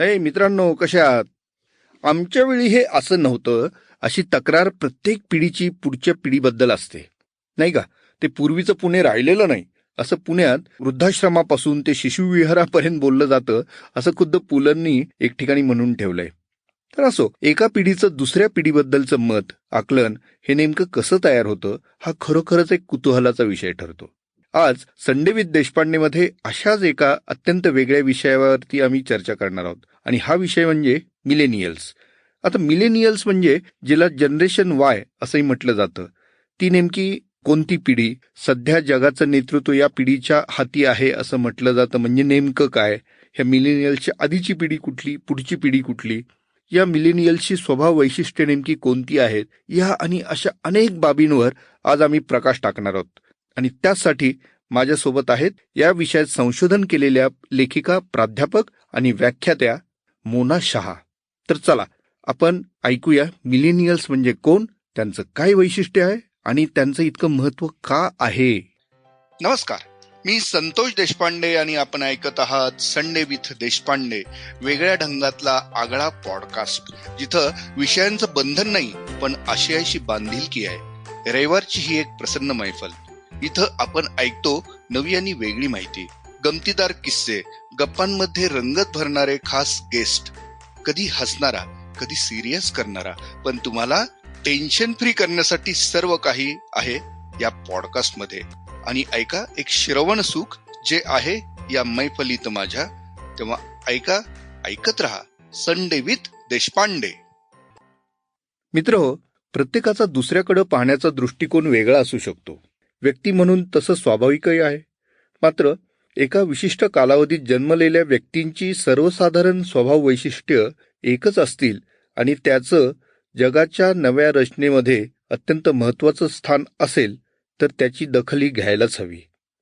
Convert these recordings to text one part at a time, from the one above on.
हे मित्रांनो कशा आहात? आमच्या वेळी हे असं नव्हतं अशी तक्रार प्रत्येक पिढीची पुढच्या पिढीबद्दल असते. नाही का? ते पूर्वीचं पुणे राहिलेलं नाही. असं पुण्यात वृद्धाश्रमापासून ते शिशुविहारापर्यंत बोललं जातं असं खुद्द पुलंनी एक ठिकाणी म्हणून ठेवलंय. तर असो एका पिढीचं दुसऱ्या पिढीबद्दलचं मत आकलन हे नेमकं कसं तयार होतं हा खरोखरच एक कुतूहलाचा विषय ठरतो. आज संडेवित देशपांडेमध्ये अशाच एका अत्यंत वेगळ्या विषयावरती आम्ही चर्चा करणार आहोत. आणि हा विषय म्हणजे मिलेनियल्स. आता मिलेनियल्स म्हणजे जिला जनरेशन वाय असंही म्हटलं जातं. ती नेमकी कोणती पिढी? सध्या जगाचं नेतृत्व या पिढीच्या हाती आहे असं म्हटलं जातं. म्हणजे नेमकं काय? ह्या मिलेनियल्सच्या आधीची पिढी कुठली? पुढची पिढी कुठली? या मिलेनियल्सची स्वभाव वैशिष्ट्ये नेमकी कोणती आहेत? या आणि अशा अनेक बाबींवर आज आम्ही प्रकाश टाकणार आहोत. आणि त्यासाठी माझ्यासोबत आहेत या विषयात संशोधन केलेल्या लेखिका प्राध्यापक आणि व्याख्यात्या मोना शहा. तर चला आपण ऐकूया मिलेनियल्स म्हणजे कोण त्यांचं काय वैशिष्ट्य आहे आणि त्यांचं इतकं महत्त्व का आहे? नमस्कार मी संतोष देशपांडे आणि आपण ऐकत आहात संडे विथ देशपांडे वेगळ्या ढंगातला आगळा पॉडकास्ट जिथं विषयांचं बंधन नाही पण आशयाशी बांधिलकी आहे. रविवारची ही एक प्रसन्न मैफल इथं आपण ऐकतो नवी आणि वेगळी माहिती. गमतीदार किस्से गप्पांमध्ये रंगत भरणारे खास गेस्ट कधी हसणारा कधी सिरियस करणारा. पण तुम्हाला टेन्शन फ्री करण्यासाठी सर्व काही आहे या पॉडकास्टमध्ये. आणि ऐका एक श्रवण सुख जे आहे या मैफलीत माझ्या. तेव्हा ऐका ऐकत रहा. Sunday with Deshpande. मित्र हो प्रत्येकाचा दुसऱ्याकडे पाहण्याचा दृष्टिकोन वेगळा असू शकतो. व्यक्ती म्हणून तसं स्वाभाविकही आहे. मात्र एका विशिष्ट कालावधीत जन्मलेल्या व्यक्तींची सर्वसाधारण स्वभाव वैशिष्ट्य एकच असतील आणि त्याचं जगाच्या नव्या रचनेमध्ये अत्यंत महत्त्वाचं स्थान असेल तर त्याची दखली घ्यायलाच हवी.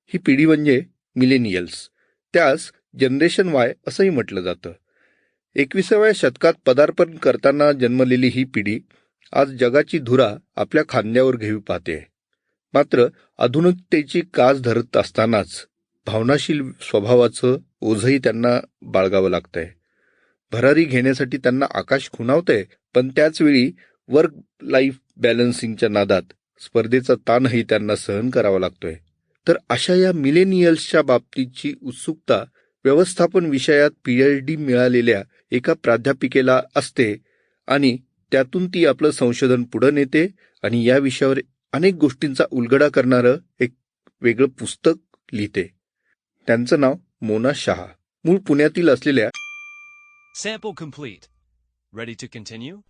ही पिढी म्हणजे मिलेनियल्स. त्यास जनरेशन वाय असंही म्हटलं जातं. एकविसाव्या शतकात पदार्पण करताना जन्मलेली ही पिढी आज जगाची धुरा आपल्या खांद्यावर घेऊ पाहते. मात्र आधुनिकतेची कास धरत असतानाच भावनाशील स्वभावाचं ओझही त्यांना बाळगावं लागतंय. भरारी घेण्यासाठी त्यांना आकाश खुणावतंय पण त्याचवेळी वर्क लाईफ बॅलन्सिंगच्या नादात स्पर्धेचा ताणही त्यांना सहन करावा लागतोय. तर अशा या मिलेनियल्सच्या बाबतीची उत्सुकता व्यवस्थापन विषयात पीएच डी मिळालेल्या एका प्राध्यापिकेला असते आणि त्यातून ती आपलं संशोधन पुढं नेते आणि या विषयावर अनेक गोष्टींचा उलगडा करणारं एक वेगळं पुस्तक लिहिते. त्यांचं नाव मोना शहा. मूळ पुण्यातील असलेल्या sample complete ready to continue